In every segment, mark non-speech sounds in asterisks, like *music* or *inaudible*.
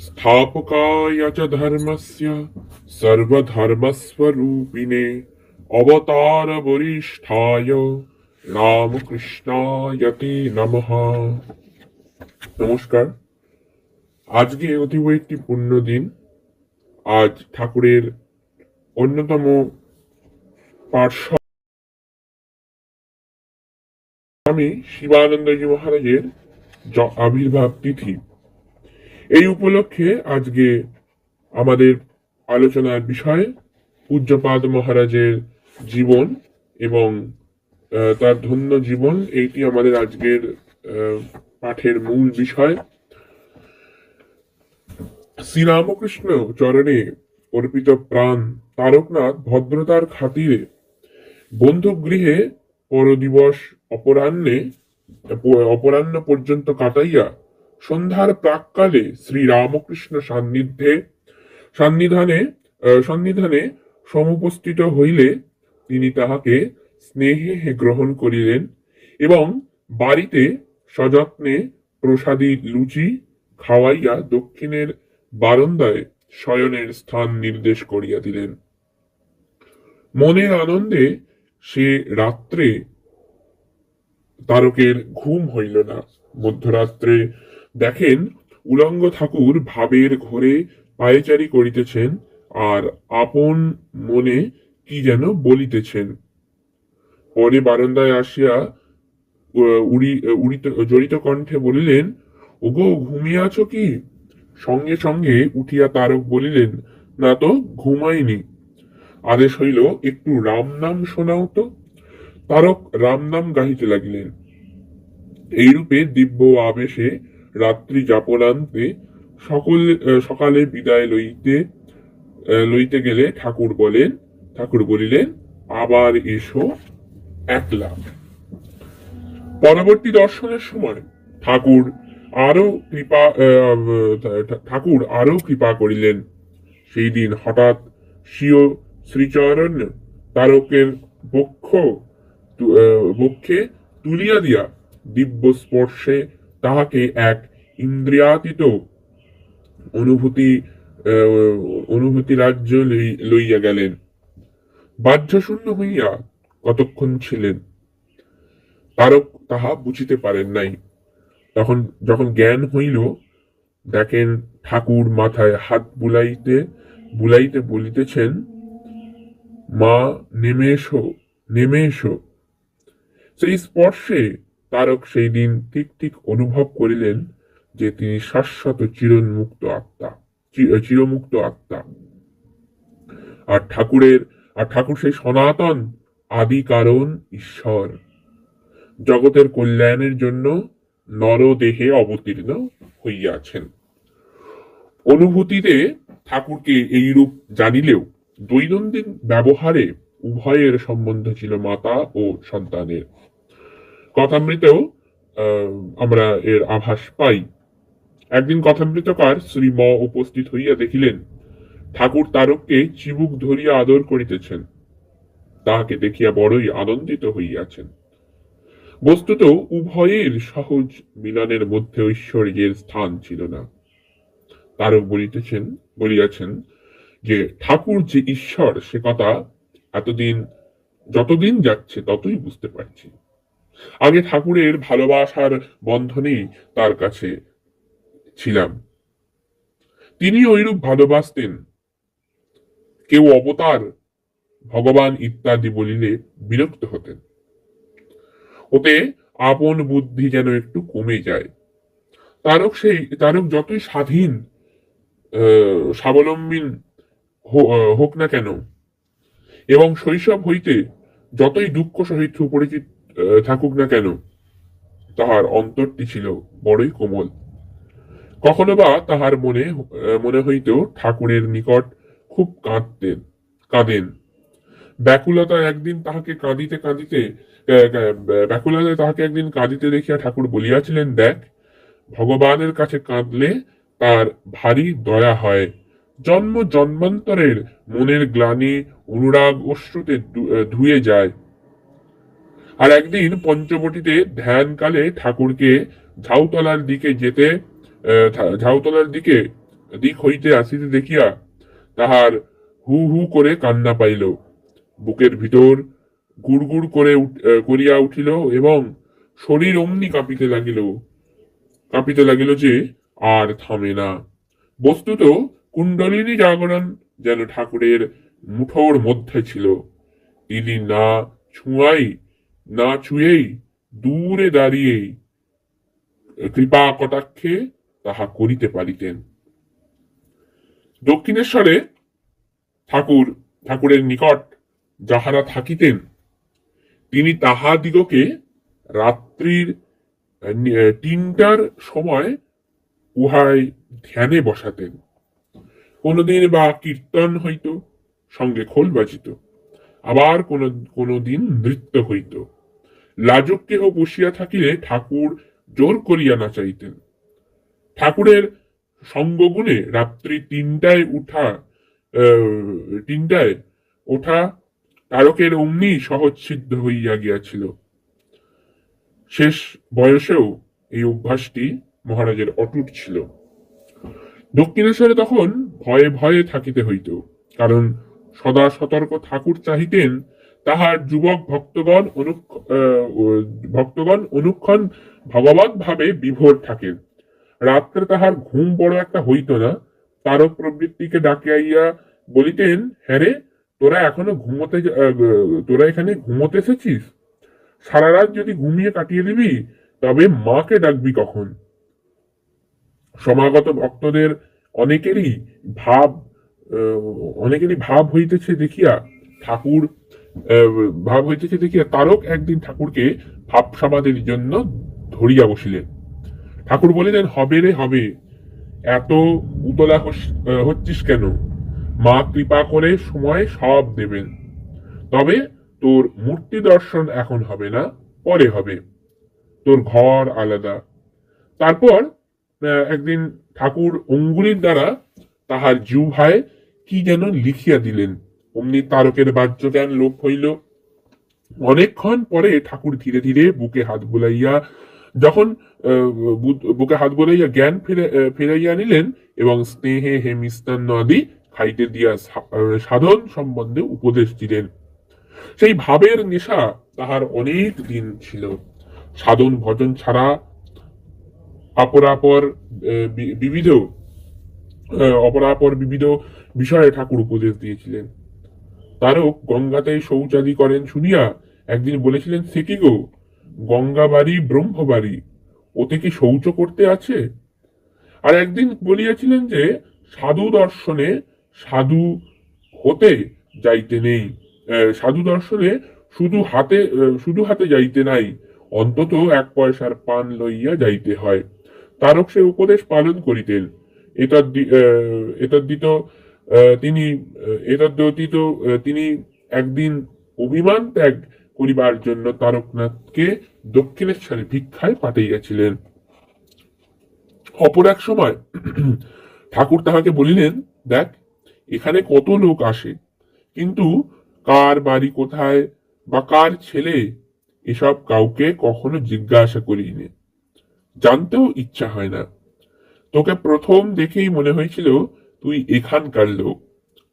स्थापकाय च धर्मस्य सर्वधर्मस्वरूपिणे अवतारवरिष्ठाय রামকৃষ্ণায় তে নমঃ নমস্কার আজকে অতীব একটি পুণ্য দিন আজ ঠাকুরের অন্যতম পার্শ্ব স্বামী শিবানন্দজি মহারাজের জ- আবির্ভাব তিথি এই উপলক্ষে আজকে আমাদের আলোচনার বিষয় পূজ্যপাদ মহারাজের জীবন এবং তার ধন্য জীবন। এইটি আমাদের আজকের পাঠের মূল বিষয়। শ্রীরামকৃষ্ণ চরণে অর্পিত প্রাণ তারকনাথ ভদ্রতার খাতিরে বন্ধুগৃহে পরদিবস অপরাহ্নে, অপরাহ্ন পর্যন্ত কাটাইয়া সন্ধ্যার প্রাককালে শ্রী রামকৃষ্ণ সান্নিধ্যে, সান্নিধানে সন্নিধানে সমুপস্থিত হইলে তিনি তাহাকে স্নেহে গ্রহণ করিলেন এবং বাড়িতে সযত্নে প্রসাদী লুচি খাওয়াইয়া দক্ষিণের বারান্দায় শয়নের স্থান নির্দেশ করিয়া দিলেন। মনের আনন্দে সে রাত্রে তারকের ঘুম হইল না। মধ্যরাত্রে দেখেন, উলঙ্গ ঠাকুর ভাবের ঘোরে পায়চারি করিতেছেন আর আপন মনে কি যেন বলিতেছেন। পরে বারান্দায় আসিয়া জড়িত কণ্ঠে বলিলেন, ওগো ঘুমিয়ে আছো কি? সঙ্গে সঙ্গে উঠিয়া তারক বলিলেন, না তো, ঘুমাইনি। আদেশ হইল, একটু রাম নাম শোনাও তো। তারক রাম নাম গাহিতে লাগিলেন। এইরূপে দিব্য আবেশে রাত্রি যাপনান্তে সকল সকালে বিদায় লইতে লইতে গেলে ঠাকুর বলেন, ঠাকুর বলিলেন, আবার এসো একলা। পরবর্তী দর্শনের সময় ঠাকুর আরও কৃপা ঠাকুর আরও কৃপা করিলেন। সেই দিন হঠাৎ স্বীয় শ্রীচরণ তারকের বক্ষ বক্ষে তুলিয়া দিয়া দিব্য স্পর্শে তাহাকে এক ইন্দ্রিয়াতীত অনুভূতি অনুভূতি রাজ্য লইয়া গেলেন। বাহ্যশূন্য হইয়া কতক্ষণ ছিলেন? তারক তাহা বুঝিতে পারেন নাই। তখন যখন জ্ঞান হইল, দেখেন ঠাকুর মাথায় হাত বুলাইতে বুলাইতে বলিতেছেন, মা নেমে এসো নেমে এসো সেই স্পর্শে তারক সেই দিন ঠিক ঠিক অনুভব করিলেন যে তিনি শাশ্বত চিরন্মুক্ত আত্মা চিরমুক্ত আত্মা। আর ঠাকুরের, আর ঠাকুর সেই সনাতন আদি কারণ ঈশ্বর। জগতের কল্যাণের জন্য নরদেহে অবতীর্ণ হইয়াছেন। অনুভূতিতে ঠাকুরকে এইরূপ জানিলেও দৈনন্দিন ব্যবহারে উভয়ের সম্বন্ধ ছিল মাতা ও সন্তানের। কথামৃতেও আমরা এর আভাস পাই। একদিন কথামৃতকার শ্রী ম উপস্থিত হইয়া দেখিলেন, ঠাকুর তারককে চিবুক ধরিয়া আদর করিতেছেন। তাহাকে দেখিয়া বড়ই আনন্দিত হইয়াছেন। বস্তুত উভয়ের সহজ মিলনের মধ্যে ঐশ্বর্যের স্থান ছিল না। তারক বলিতেছেন, বলিয়াছেন যে, ঠাকুর যে ঈশ্বর, সে কথা এতদিন, যতদিন যাচ্ছে, ততই বুঝতে পারছি। আগে ঠাকুরের ভালোবাসার বন্ধনেই তার কাছে ছিলাম। তিনি ওইরূপ ভালোবাসতেন। কেউ অবতার, ভগবান ইত্যাদি বলিলে বিরক্ত হতেন। ওতে আপন বুদ্ধি যেন একটু কমে যায়। তারক সেই, তারক যতই স্বাধীন স্বাবলম্বী হোক না কেন, এবং শৈশব হইতে যতই দুঃখ সহিত সুপরিচিত থাকুক না কেন, তাহার অন্তরটি ছিল বড়ই কোমল। কখনো বা তাহার মনে মনে হইত ঠাকুরের নিকট খুব কাঁদতেন, কাঁদেন। ব্যাকুলতা একদিন তাহাকে কাঁদিতে কাঁদিতে ব্যাকুলতায় তাহাকে একদিন কাঁদিতে দেখিয়া ঠাকুর বলিয়াছিলেন, দেখ, ভগবানের কাছে কাঁদলে তার ভারী দয়া হয়। জন্ম জন্মান্তরের মনের গ্লানি অনুরাগ অশ্রুতে ধুয়ে যায়। আর একদিন পঞ্চবটিতে ধ্যানকালে ঠাকুরকে ঝাউতলার দিকে যেতে ঝাউতলার দিকে, দিক হইতে আসিতে দেখিয়া তাহার হু হু করে কান্না পাইল। বুকের ভিতর গুড়গুড় করে করিয়া উঠিল এবং শরীর অমনি কাঁপিতে লাগিল। কাঁপিতে লাগিল যে আর থামে না। বস্তুত কুণ্ডলিনী জাগরণ যেন ঠাকুরের মুঠোর মধ্যে ছিল। তিনি না ছুঁয়াই না ছুঁয়েই দূরে দাঁড়িয়েই কৃপা কটাক্ষে তাহা করিতে পারিতেন। দক্ষিণেশ্বরে ঠাকুর ঠাকুরের নিকট যাহারা থাকিতেন তিনি তাহাদিগকে রাত্রির আহ, নি- আহ, তিনটার সময় উহায় ধ্যানে বসাতেন। কোনদিন বা কীর্তন হইত সঙ্গে খোল বাজিত আবার কোন কোনদিন নৃত্য হইত। লাজক কেহ বসিয়া থাকিলে ঠাকুর জোর করিয়া না চাইতেন ঠাকুরের সঙ্গগুণে রাত্রি তিনটায় উঠা তিনটায় ওঠা তারকের অমনি সহজ সিদ্ধ হইয়া গিয়াছিল। শেষ বয়সেও এই অভ্যাসটি মহারাজের অটুট ছিল। দক্ষিণেশ্বরে তখন ভয়ে ভয়ে থাকিতে হইত, কারণ সদা সতর্ক ঠাকুর চাহিতেন তাহার যুবক ভক্তগণ আহ, ভক্তগণ অনুক্ষণ ভগবত ভাবে বিভোর থাকেন। রাত্রে তাহার ঘুম বড় একটা হইত না। তারক প্রবৃত্তিকে ডাকিয়া বলিতেন হ্যাঁ রে তোরা এখনও ঘুমোতে তোরা এখানে ঘুমোতে এসেছিস? সারা রাত যদি ঘুমিয়ে কাটিয়ে দিবি তবে মাকে ডাকবি কখন? সমাগত ভক্তদের অনেকেরই ভাব অনেকেরই ভাব হইতেছে দেখিয়া ঠাকুর ভাব হইতেছে দেখিয়া তারক একদিন ঠাকুরকে ভাব সমাধির জন্য ধরিয়া বসিলেন। ঠাকুর বলিলেন, হবে রে, হবে। এত উতলা হচ্ছিস কেন? মা কৃপা করে সময় সব দেবেন। তবে তোর মূর্তি দর্শন এখন হবে না, পরে হবে। তোর ঘর আলাদা। তারপর একদিন ঠাকুর অঙ্গুলির দ্বারা তাহার জিহ্বায় কি যেন লিখিয়া দিলেন। অমনি তারকের বাহ্য জ্ঞান লোপ হইল। অনেকক্ষণ পরে ঠাকুর ধীরে ধীরে বুকে হাত বুলাইয়া, যখন বুকে হাত বুলাইয়া জ্ঞান ফিরাইয়া নিলেন এবং স্নেহে হে মিষ্টান্ন খাইতে দিয়া সাধন সম্বন্ধে উপদেশ দিলেন। সেই ভাবের নেশা তাহার অনেক দিন ছিল। সাধন ভজন ছাড়া অপরাপর বিবিধ অপরাপর বিবিধ বিষয়ে ঠাকুর উপদেশ দিয়েছিলেন। তারও গঙ্গাতে শৌচাদি করেন শুনিয়া একদিন বলেছিলেন, সে কি গো? গঙ্গা বাড়ি ব্রহ্মবাড়ি ওতে কি শৌচ করতে আছে? আর একদিন বলিয়াছিলেন যে, সাধু দর্শনে সাধু হতে যাইতে নেই সাধু দর্শনে শুধু হাতে শুধু হাতে যাইতে নাই, অন্তত এক পয়সার পান লইয়া যাইতে হয়। তারক সে উপদেশ পালন করিতেন। এতদ্দিত তিনি আহ, এতদ্ব্যতীত তিনি একদিন অভিমান ত্যাগ করিবার জন্য তারকনাথকে দক্ষিণেশ্বরে ভিক্ষায় পাঠাইয়াছিলেন অপর এক সময় *clears throat* ঠাকুর তাহাকে বলিলেন দেখ এখানে কত লোক আসে কিন্তু কার বাড়ি কোথায় বা কার ছেলে এসব কাউকে কখনো জিজ্ঞাসা করিনি। জানতেও ইচ্ছা হয় না। তোকে প্রথম দেখেই মনে হয়েছিল তুই এখানকার লোক।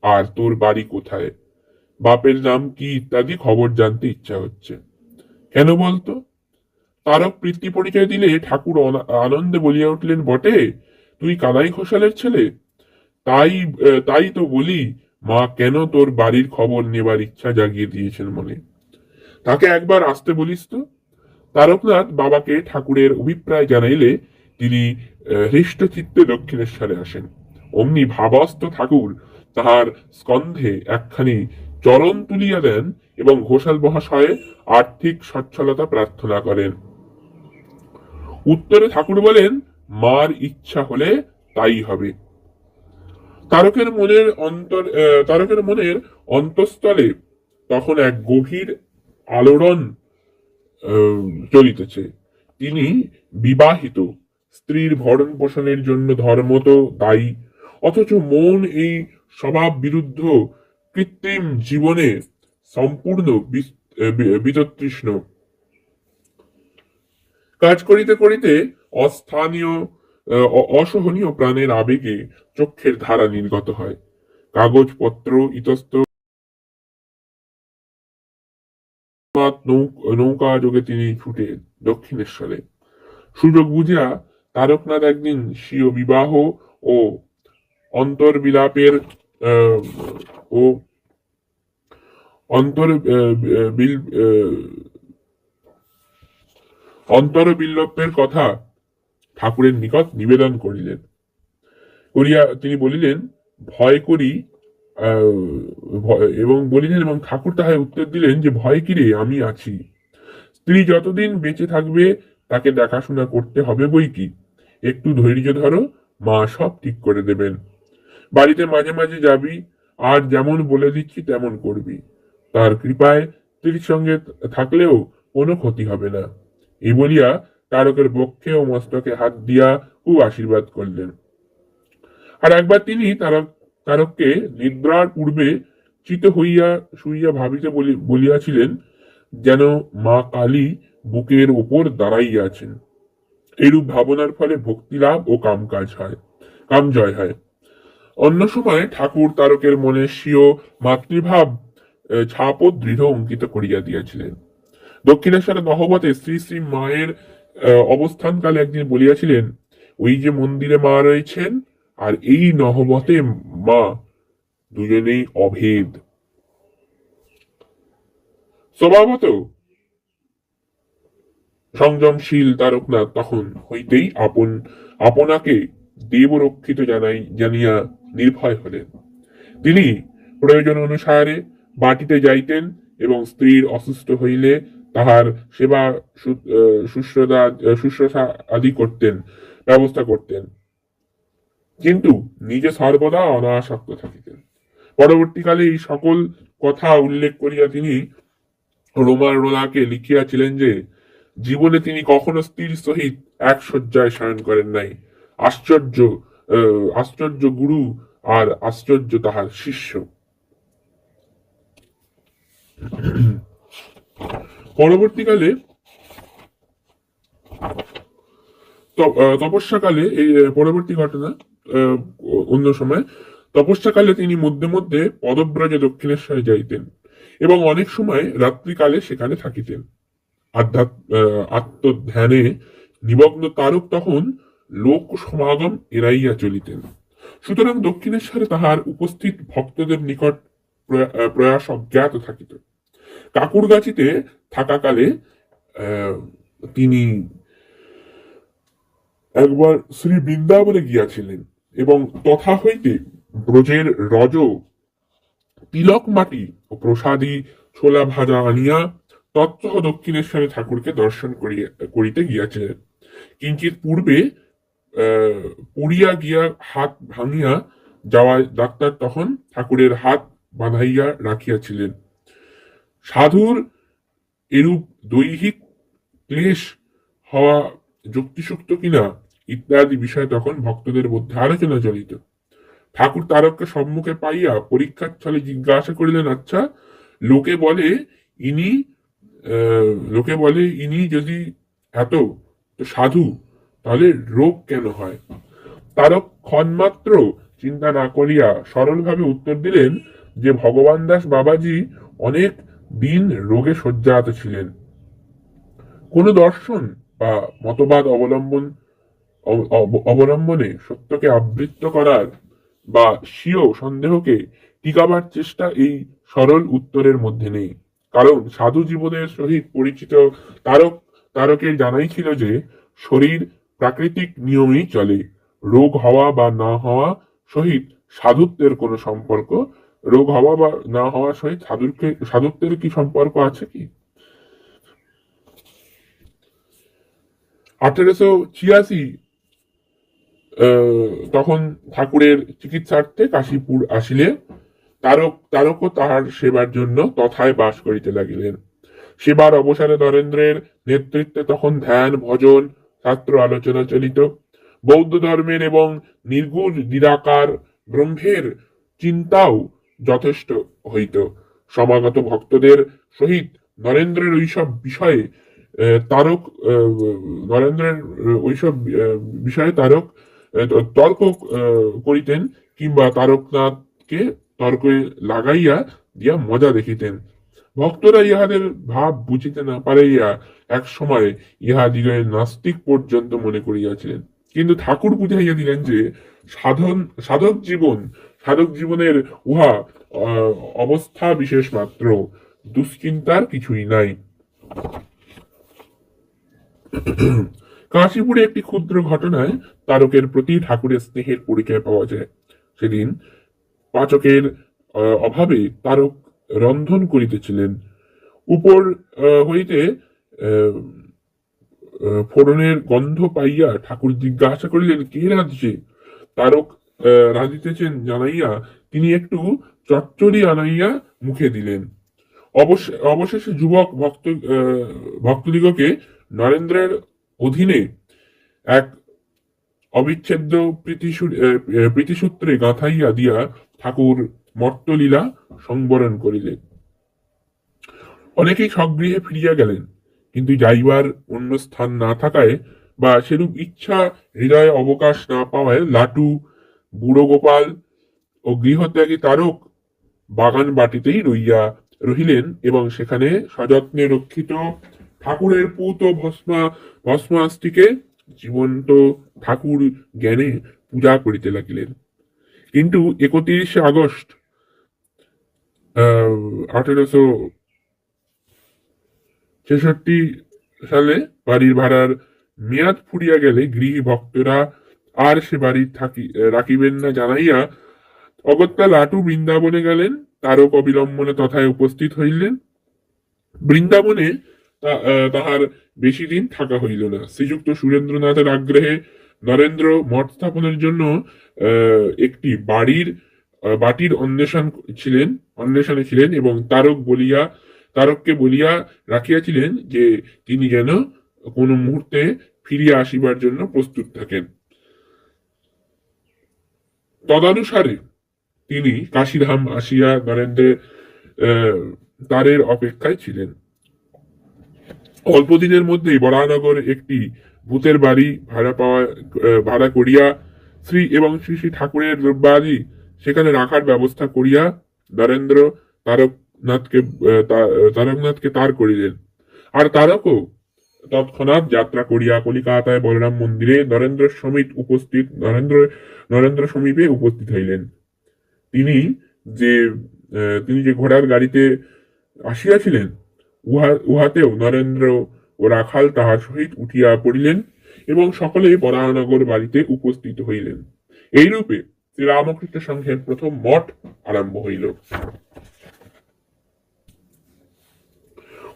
আর তোর বাড়ি কোথায়? বাপের নাম কি ইত্যাদি খবর জানতে ইচ্ছা হচ্ছে। কেন বলতো? তারক প্রীতি পরিচয় দিলে ঠাকুর আনন্দে বলিয়া উঠলেন, বটে, তুই কানাই ঘোষালের ছেলে? তাই তাই তো বলি, মা কেন তোর বাড়ির খবর নেবার ইচ্ছা জাগিয়ে দিয়েছেন মনে? তাকে একবার আসতে বলিস তো? তারকনাথ বাবাকে ঠাকুরের অভিপ্রায় জানাইলে তিনি হৃষ্টচিত্তে দক্ষিণেশ্বরে আসেন। অমনি ভাবাস্ত ঠাকুর তাহার স্কন্ধে একখানি চরণ তুলিয়া দেন এবং ঘোষাল মহাশয়ে আর্থিক সচ্ছলতা প্রার্থনা করেন। উত্তরে ঠাকুর বলেন, মার ইচ্ছা হলে তাই হবে। তারকের মনের অন্তর তারকের মনের অন্তঃস্থলে তখন এক গভীর আলোড়ন চলিতেছে তিনি বিবাহিত, স্ত্রীর ভরণ পোষণের জন্য ধর্মত দায়ী অথচ মন এই স্বভাব বিরুদ্ধ কৃত্রিম জীবনে সম্পূর্ণ বিস- আহ, বি- বিততৃষ্ণ। কাজ করিতে করিতে অস্থানীয় অসহনীয় প্রাণের আবেগে চক্ষের ধারা নির্গত হয়। কাগজপত্র ইতস্ত নৌকা যোগে তিনি ছুটে দক্ষিণেশ্বরে। সুযোগ বুঝিয়া তারকনাথ একদিন স্বীয় বিবাহ ও অন্তর্বিলাপের ও অন্তর বিল আহ, অন্তরবিল্লপের কথা ঠাকুরের নিকট নিবেদন করিলেন। করিয়া তিনি বলিলেন ভয় করি এবং বলিলেন এবং ঠাকুর তাহায় উত্তর দিলেন যে ভয় কিরে আমি আছি। স্ত্রী যতদিন বেঁচে থাকবে তাকে দেখাশোনা করতে হবে বই কি? একটু ধৈর্য ধরো মা সব ঠিক করে দেবেন। বাড়িতে মাঝে মাঝে যাবি, আর যেমন বলে দিচ্ছি তেমন করবি। তার কৃপায় স্ত্রীর সঙ্গে থাকলেও কোনো ক্ষতি হবে না। এই বলিয়া তারকের বক্ষে ও মস্তকে হাত দিয়া খুব আশীর্বাদ করলেন। আর একবার তিনি তারক, তারককে নিদ্রার পূর্বে চিত হইয়া, শুইয়া ভাবিতে বলিয়াছিলেন, যেন মা কালী বুকের ওপর দাঁড়াইয়াছেন। এরূপ ভাবনার ফলে ভক্তি লাভ ও কাম কাজ হয়, কাম জয় হয়। অন্য সময় ঠাকুর তারকের মনে স্বীয় মাতৃভাব ছাপ দৃঢ় অঙ্কিত করিয়া দিয়াছিলেন। দক্ষিণেশ্বরে নহবতে শ্রী শ্রী মায়ের অবস্থানকালে একদিন বলিয়াছিলেন, ওই যে মন্দিরে মা রয়েছেন, আর এই নহবতে মা, দুজনেই অভেদ। স্বভাবত সংযমশীল তারকনাথ তখন হইতেই আপন, আপনাকে দেবরক্ষিত জানাই, জানিয়া নির্ভয় হলেন। তিনি প্রয়োজন অনুসারে বাটিতে যাইতেন এবং স্ত্রীর অসুস্থ হইলে তাহার সেবা আহ, শুশ্রূষা আদি করতেন ব্যবস্থা করতেন। কিন্তু নিজে সর্বদা অনাসক্ত থাকিতেন। পরবর্তীকালে এই সকল কথা উল্লেখ করিয়া তিনি রোমার রোলাকে লিখিয়াছিলেন যে জীবনে তিনি কখনো স্ত্রীর সহিত এক শয্যায় শয়ন করেন নাই। আশ্চর্য আশ্চর্য গুরু আর আশ্চর্য তাহার শিষ্য। পরবর্তীকালে তপস্যাকালে এই পরবর্তী ঘটনা অন্য সময়, তপস্যাকালে তিনি মধ্যে মধ্যে পদব্রজে দক্ষিণেশ্বরে যাইতেন এবং অনেক সময় রাত্রিকালে সেখানে থাকিতেন। আধ্যাত্ম আত্মধ্যানে নিমগ্ন তারক তখন লোক সমাগম এড়াইয়া চলিতেন। সুতরাং দক্ষিণেশ্বরে তাহার উপস্থিত ভক্তদের নিকট প্রয়াস অজ্ঞাত থাকিত। কাকুরগাছিতে থাকাকালে তিনি একবার শ্রী বৃন্দাবনে গিয়াছিলেন এবং তথা হইতে ব্রজের রজ, তিলক মাটি ও প্রসাদী ছোলা ভাজা আনিয়া তৎসহ দক্ষিণেশ্বরে ঠাকুরকে দর্শন করিয়া, করিতে গিয়াছিলেন। কিঞ্চিত পূর্বে পড়িয়া গিয়া হাত ভাঙিয়া যাওয়ায় ডাক্তার তখন ঠাকুরের হাত বাঁধাইয়া রাখিয়াছিলেন। সাধুর এরূপ দৈহিক ক্লেশ হওয়া যুক্তিযুক্ত কিনা ইত্যাদি বিষয় তখন ভক্তদের মধ্যে আলোচনা চলিত ঠাকুর তারককে সম্মুখে পাইয়া পরীক্ষার ছলে জিজ্ঞাসা করিলেন আচ্ছা লোকে বলে ইনি লোকে বলে ইনি যদি এত, তো সাধু তাহলে রোগ কেন হয়? তারক ক্ষণমাত্র চিন্তা না করিয়া সরলভাবে উত্তর দিলেন যে ভগবান দাস বাবাজি অনেক দিন রোগে শয্যাত ছিলেন। কোন দর্শন বা মতবাদ অবলম্বন অব- অব- অবলম্বনে সত্যকে আবৃত্ত করার বা স্বীয় সন্দেহকে টিকাবার চেষ্টা এই সরল উত্তরের মধ্যে নেই। কারণ সাধু জীবনের সহিত পরিচিত তারক, তারকের জানাই ছিল যে শরীর প্রাকৃতিক নিয়মেই চলে। রোগ হওয়া বা না হওয়া সহিত সাধুত্বের কোনো সম্পর্ক? রোগ হওয়া বা না হওয়ার সহিত সাধুকে সাধুত্বের কি সম্পর্ক আছে কি? আঠেরোশো ছিয়াশি তখন ঠাকুরের চিকিৎসার্থে কাশীপুর আসিলে, তারক, তারকও তাহার সেবার জন্য তথায় বাস করিতে লাগিলেন। সেবার অবসানে নরেন্দ্রের নেতৃত্বে তখন ধ্যান, ভজন শাস্ত্র আলোচনা চলিত, বৌদ্ধ ধর্মের এবং নির্গুণ নিরাকার ব্রহ্মের চিন্তাও যথেষ্ট হইত। সমাগত ভক্তদের সহিত নরেন্দ্রের ওইসব বিষয়ে তারক নরেন্দ্রের ওইসব বিষয়ে তারক তর্ক করিতেন কিংবা তারকনাথকে তর্কে লাগাইয়া দিয়া মজা দেখিতেন। ভক্তরা ইহাদের ভাব বুঝিতে না পারাইয়া এক সময় ইহাদিগের নাস্তিক পর্যন্ত মনে করিয়াছিলেন। কিন্তু ঠাকুর বুঝাইয়া দিলেন যে, সাধন, সাধক জীবন, সাধক জীবনের উহা অবস্থা বিশেষ মাত্র, দুশ্চিন্তার কিছুই নাই। কাশীপুরে একটি ক্ষুদ্র ঘটনায় তারকের প্রতি ঠাকুরের স্নেহের পরিচয় পাওয়া যায়। সেদিন পাচকের অভাবে তারক রন্ধন করিতেছিলেন। উপর হইতে ফোড়নের গন্ধ পাইয়া ঠাকুর জিজ্ঞাসা করিলেন, কে রাঁধছে? তারক রাঁধিতেছেন জানাইয়া তিনি একটু চচ্চড়ি আনাইয়া মুখে দিলেন। অবশেষে যুবক ভক্ত ভক্তদিগকে নরেন্দ্রের অধীনে এক অবিচ্ছেদ্য প্রীতিসূত্রে গাঁথাইয়া দিয়া ঠাকুর মর্তলীলা সংবরণ করিলেন। অনেকেই স্বগৃহে ফিরিয়া গেলেন, কিন্তু যাইবার অন্য স্থান না থাকায় বা সেরূপ ইচ্ছা, হৃদয়ে অবকাশ না পাওয়ায় লাটু, বুড়ো গোপাল ও গৃহত্যাগী তারক বাগান বাটিতেই রইয়া রহিলেন এবং সেখানে সযত্নে রক্ষিত ঠাকুরের পুত ভস্মা, ভস্মাস্তিকে জীবন্ত ঠাকুর জ্ঞানে পূজা করিতে লাগিলেন। কিন্তু একত্রিশে আগস্ট আঠেরোশো ছেষট্টি সালে বাড়ির ভাড়ার মেয়াদ ফুরিয়া গেলে গৃহী ভক্তরা আর সে বাড়ি থাকি, রাখিবেন না জানাইয়া অগত্যা লাটু বৃন্দাবনে গেলেন, তারক অবিলম্বনে তথায় উপস্থিত হইলেন। বৃন্দাবনে তাহার বেশি দিন থাকা হইল না। শ্রীযুক্ত সুরেন্দ্রনাথের আগ্রহে নরেন্দ্র মঠ স্থাপনের জন্য একটি বাড়ির বাটির অন্বেষণ ছিলেন, অন্বেষণে ছিলেন এবং তারক বলিয়া, তারককে বলিয়া রাখিয়াছিলেন যে তিনি যেন কোনো মুহূর্তে ফিরিয়া আসিবার জন্য প্রস্তুত থাকেন। তদানুসারে তিনি কাশিধাম আসিয়া নরেন্দ্রের তারের অপেক্ষায় ছিলেন। অল্প দিনের মধ্যেই বরানগর একটি ভূতের বাড়ি ভাড়া পাওয়া ভাড়া করিয়া শ্রী এবং শ্রী শ্রী ঠাকুরের দ্রব্যাদি সেখানে রাখার ব্যবস্থা করিয়া নরেন্দ্র তারকনাথকে তারকনাথকে তার করিলেন। আর তারকও তৎক্ষণাৎ যাত্রা করিয়া কলিকাতায় বলরাম মন্দিরে নরেন্দ্র সমিত উপস্থিত, নরেন্দ্র নরেন্দ্র সমীপে উপস্থিত হইলেন। তিনি যে তিনি যে ঘোড়ার গাড়িতে আসিয়াছিলেন, উহা, উহাতেও নরেন্দ্র ও রাখাল তাহার সহিত উঠিয়া পড়িলেন এবং সকলে বরানগর বাড়িতে উপস্থিত হইলেন। এইরূপে শ্রীরামকৃষ্ণ সংঘের প্রথম মঠ আরম্ভ হইল।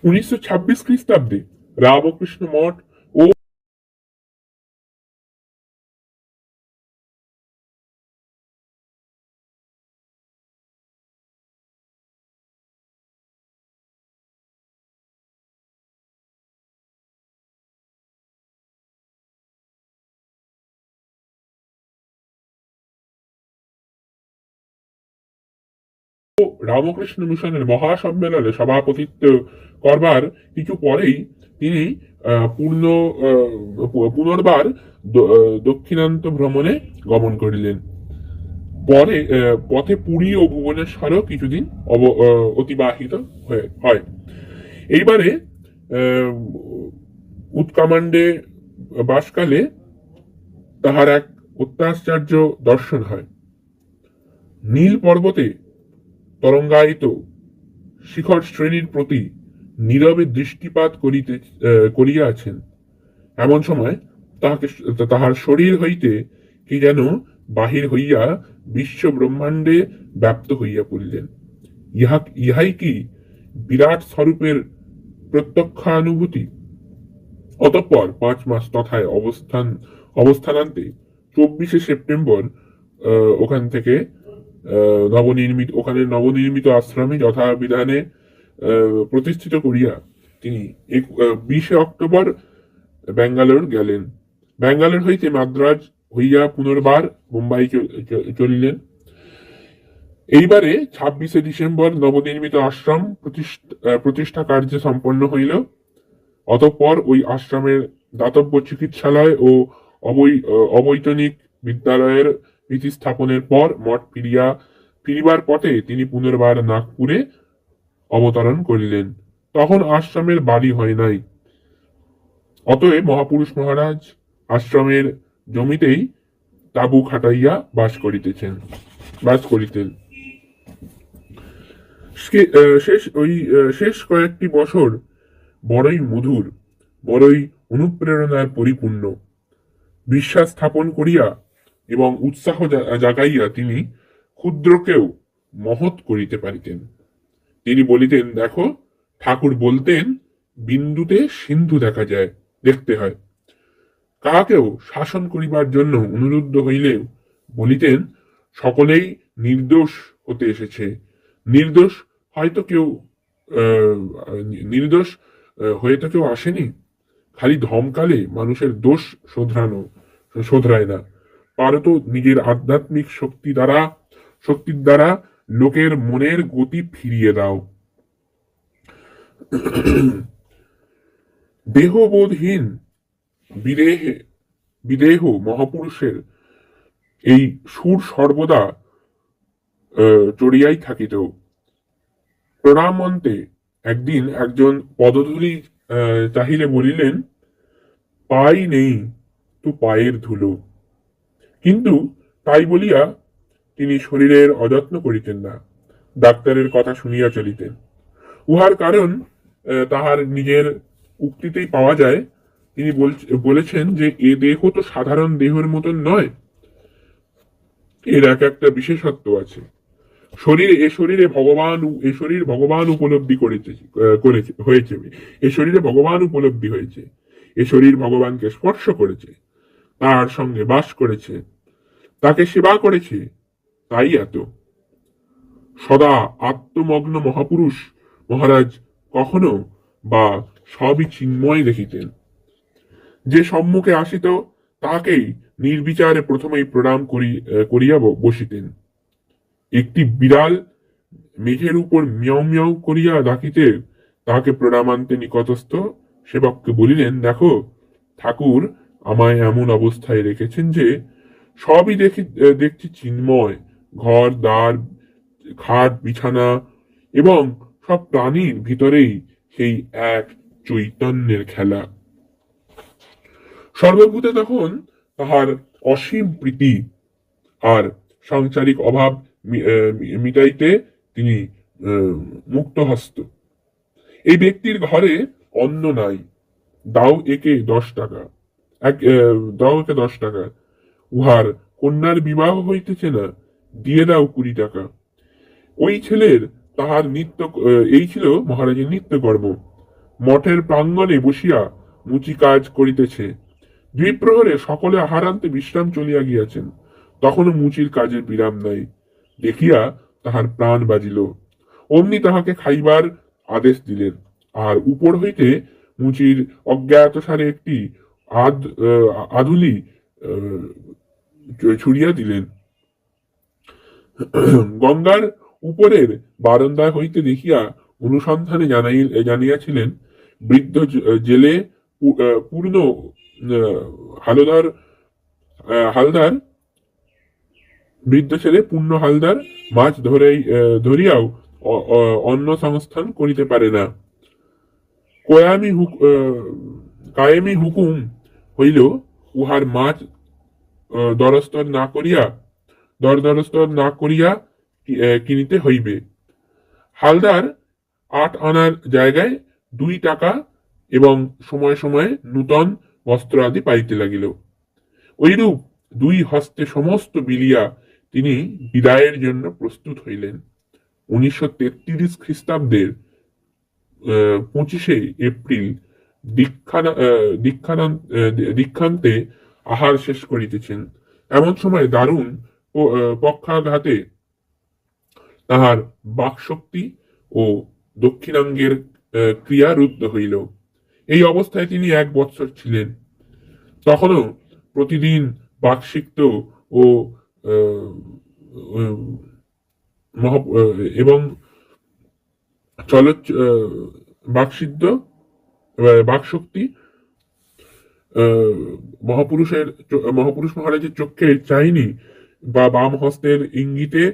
উনিশশো ছাব্বিশ খ্রিস্টাব্দে রামকৃষ্ণ মঠ রামকৃষ্ণ মিশনের মহাসম্মেলনে সভাপতিত্ব করবার কিছু পরেই তিনি পূর্ণ পুনর্বার দক্ষিণান্ত ভ্রমণে গমন করিলেন। পরে পথে পুরী ও ভুবনেশ্বরও কিছুদিন অতিবাহিত হয়ে- এইবারে আহ, উৎকামান্ডে বাসকালে তাহার এক অত্যাশ্চর্য দর্শন হয়। নীল পর্বতে তরঙ্গায়িত শিখর শ্রেণির প্রতি নীরবে দৃষ্টিপাত করিতে আহ, করিয়া আছেন এমন সময় তাহাকে তাহার শরীর হইতে কি যেন বাহির হইয়া বিশ্ব ব্রহ্মাণ্ডে ব্যাপ্ত হইয়া পড়িলেন। ইহা ইহাই কি বিরাট স্বরূপের প্রত্যক্ষানুভূতি? অতঃপর পাঁচ মাস তথায় অবস্থান অবস্থানান্তে চব্বিশে সেপ্টেম্বর ওখান থেকে নবনির্মিত, ওখানে নবনির্মিত আশ্রমে যথাবিধানে প্রতিষ্ঠিত করিয়া তিনি বিশে অক্টোবর ব্যাঙ্গালোর গেলেন। ব্যাঙ্গালোর হইতে মাদ্রাজ হইয়া পুনর্বার মুম্বাই চলিলেন। এইবারে ছাব্বিশে ডিসেম্বর নবনির্মিত আশ্রম প্রতিষ্ঠা কার্য সম্পন্ন হইল। অতঃপর ওই আশ্রমের দাতব্য চিকিৎসালয় ও অবৈ- অবৈতনিক বিদ্যালয়ের ভিত্তি স্থাপনের পর মঠ ফিরিয়া, ফিরিবার পথে তিনি পুনর্বার নাগপুরে অবতরণ করিলেন। তখন আশ্রমের বাড়ি হয় নাই। অতএব মহাপুরুষ মহারাজ আশ্রমের জমিতেই তাবু খাটাইয়া বাস করিতেছেন, বাস করিতেন। শেষ ওই শেষ কয়েকটি বছর বড়ই মধুর, বড়ই অনুপ্রেরণায় পরিপূর্ণ। বিশ্বাস স্থাপন করিয়া এবং উৎসাহ জাগাইয়া তিনি ক্ষুদ্রকেও মহৎ করিতে পারিতেন। তিনি বলিতেন, দেখো, ঠাকুর বলতেন, বিন্দুতে সিন্ধু দেখা যায়, দেখতে হয়। কাহাকেও শাসন করিবার জন্য অনুরুদ্ধ হইলেও বলিতেন, সকলেই নির্দোষ হতে এসেছে। নির্দোষ হয়তো কেউ নির্দোষ হয়ে তো কেউ আসেনি। খালি ধমকালে মানুষের দোষ শোধরানো, শোধরায় না। পারত নিজের আধ্যাত্মিক শক্তি দ্বারা, শক্তির দ্বারা লোকের মনের গতি ফিরিয়ে দাও। দেহবোধহীন বিদেহে, বিদেহ মহাপুরুষের এই সুর সর্বদা চড়িয়াই থাকিত। প্রণাম প্রণামন্তে একদিন একজন পদধূলি চাহিলে বলিলেন, পাই নেই তো পায়ের ধুলো। কিন্তু তাই বলিয়া তিনি শরীরের অযত্ন করিতেন না, ডাক্তারের কথা শুনিয়া চলিতেন। উহার কারণ তাহার নিজের উক্তিতেই পাওয়া যায়, তিনি বলেছেন যে এ দেহ তো সাধারণ দেহের মতন নয়, এর এক একটা বিশেষত্ব আছে। শরীরে, এ শরীরে ভগবান, এ শরীর ভগবান উপলব্ধি করেছে করেছে, হয়েছে, এ শরীরে ভগবান উপলব্ধি হয়েছে, এ শরীর ভগবানকে স্পর্শ করেছে। তার সঙ্গে বাস করেছে। তাকে সেবা করেছে তাই এত। সদা আত্মমগ্ন মহাপুরুষ মহারাজ কখনো বা সবই চিন্ময় দেখিতেন। যে সম্মুখে আসিত তাহাকেই নির্বিচারে প্রথমেই প্রণাম করি করিয়া বসিতেন। একটি বিড়াল মেঘের উপর মিয়াও মিয়াও করিয়া ডাকিতে তাহাকে প্রণামান্তে নিকটস্থ সেবককে বলিলেন, দেখো, ঠাকুর আমায় এমন অবস্থায় রেখেছেন যে সবই দেখি দেখছি চিন্ময়, ঘর, দ্বার, খাট, বিছানা এবং সব প্রাণীর ভিতরেই সেই এক চৈতন্যের খেলা। সর্বভূতে তখন তাহার অসীম প্রীতি আর সাংসারিক অভাব মিটাইতে তিনি মুক্তহস্ত। এই ব্যক্তির ঘরে অন্ন নাই, দাও একে দশ টাকা। এক আহ, দাও একে দশ টাকা। উহার কন্যার বিবাহ হইতেছে না দিয়ে দাও কুড়ি টাকা। ওই ছেলের তাহার নিত্য এই ছিল মহারাজের নিত্যকর্ম। মঠের প্রাঙ্গণে বসিয়া মুচি কাজ করিতেছে। দ্বিপ্রহরে সকলে আহারান্তে বিশ্রাম চলিয়া গিয়াছেন। তখনও মুচির কাজের বিরাম নাই। দেখিয়া তাহার প্রাণ বাজিল। অমনি তাহাকে খাইবার আদেশ দিলেন। আর উপর হইতে মুচির অজ্ঞাতসারে একটি আদ আদুলি ছুড়িয়া দিলেন। গঙ্গার উপরের বারান্দা হইতে দেখিয়া অনুসন্ধানে জানাই জানিয়াছিলেন বৃদ্ধ জেলে পূর্ণ হালদার হালদার বৃদ্ধ ছেলে পূর্ণ হালদার মাছ আহ, ধরিয়াও অ- অ- অন্ন সংস্থান করিতে পারে না। কয়ামি হুক কায়েমি হুকুম হইল উহার মাছ দরস্তর না করিয়া দর দরস্তর না করিয়া কিনিতে হইবে। হালদার আট আনার জায়গায় দুই টাকা এবং সময় সময়ে নূতন বস্ত্র আদি পাইতে লাগিল। ঐরূপ দুই হস্তে সমস্ত বিলিয়া তিনি বিদায়ের জন্য প্রস্তুত হইলেন। উনিশশো তেত্রিশ খ্রিস্টাব্দের পঁচিশে এপ্রিল দীক্ষান্তে আহার শেষ করিতেছেন। এমন সময় দারুণ পক্ষাঘাতে তাহার বাকশক্তি ও দক্ষিণাঙ্গের ক্রিয়া রুদ্ধ হইল। এই অবস্থায় তিনি এক বৎসর ছিলেন। তখনও প্রতিদিন বাকসিক্ত ও এবং চল বাকসিদ্ধ বাকশক্তি আহ, মহাপুরুষের মহাপুরুষ মহারাজের চোখে চাইনি বা বাম হস্তের ইঙ্গিতে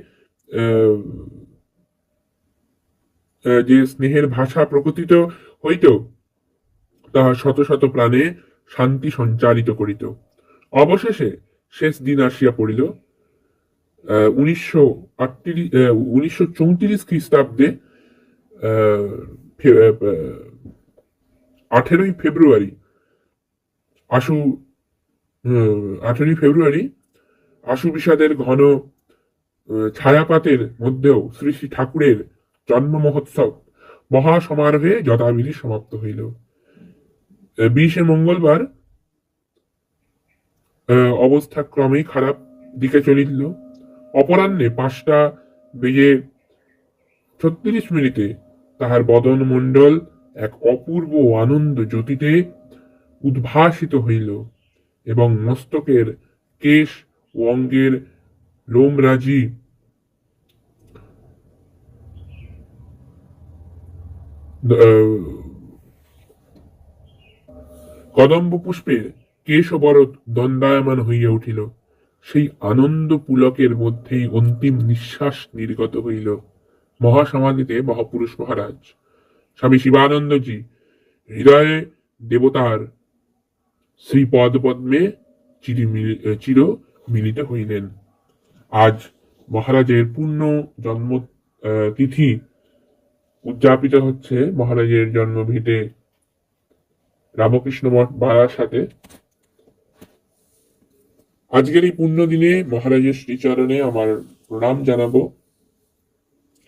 যে স্নেহের ভাষা প্রকটিত হইত তাহা শত শত প্রাণে শান্তি সঞ্চারিত করিত। অবশেষে শেষ দিন আসিয়া পড়িল উনিশশো আটত্রিশ উনিশশো চৌত্রিশ খ্রিস্টাব্দে আঠেরোই ফেব্রুয়ারি, আশু আঠেরোই ফেব্রুয়ারি, আশু বিষাদের ঘন ছায়াপাতের মধ্যেও শ্রী শ্রী ঠাকুরের জন্ম মহোৎসব মহা সমারোহে যথাবিধি সমাপ্ত হইল। বিশে মঙ্গলবার অবস্থা ক্রমেই খারাপ দিকে চলিল। অপরাহ্নে পাঁচটা বেজে ছত্রিশ মিনিটে তাহার বদন মণ্ডল এক অপূর্ব আনন্দ জ্যোতিতে উদ্ভাসিত হইল এবং মস্তকের কেশ ও অঙ্গের লোমরাজি কদম্ব পুষ্পের কেশবরত দণ্ডায়মান হইয়া উঠিল। সেই আনন্দ পুলকের মধ্যেই অন্তিম নিঃশ্বাস নির্গত হইল। মহাসমাধিতে মহাপুরুষ মহারাজ স্বামী শিবানন্দজি, হৃদয়ে দেবতার শ্রীপদ পদ্মে চিরি চির মিলিত হইলেন। আজ মহারাজের পূর্ণ জন্ম তিথি উদযাপিত হচ্ছে মহারাজের জন্মভিটে রামকৃষ্ণ মঠ বাড়ার সাথে। আজকের এই পুণ্য দিনে মহারাজের শ্রীচরণে আমার প্রণাম জানাব।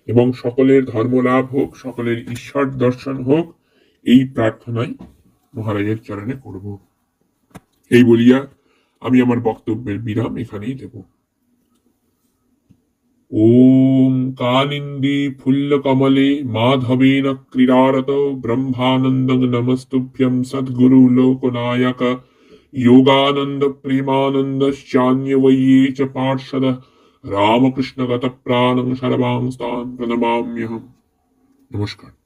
এবং সকলের ধর্ম লাভ হোক সকলের ঈশ্বর দর্শন হোক এই প্রার্থনাই মহারাজের চরণে করব এই বলিয়া আমি আমার বক্তব্যের বিরাম এখানেই দেব ওম কালিন্দী ফুল্ল কমলে মাধবেন ক্রীড়ারত ব্রহ্মানন্দং নমস্তুভ্যং সদ্গুরু লোকনায়ক योगानंद प्रेमानंद शान्यवये च पार्षद রামকৃষ্ণ গত প্রাণং সর্বাংস্তান প্রণমাম্যহম নমস্কার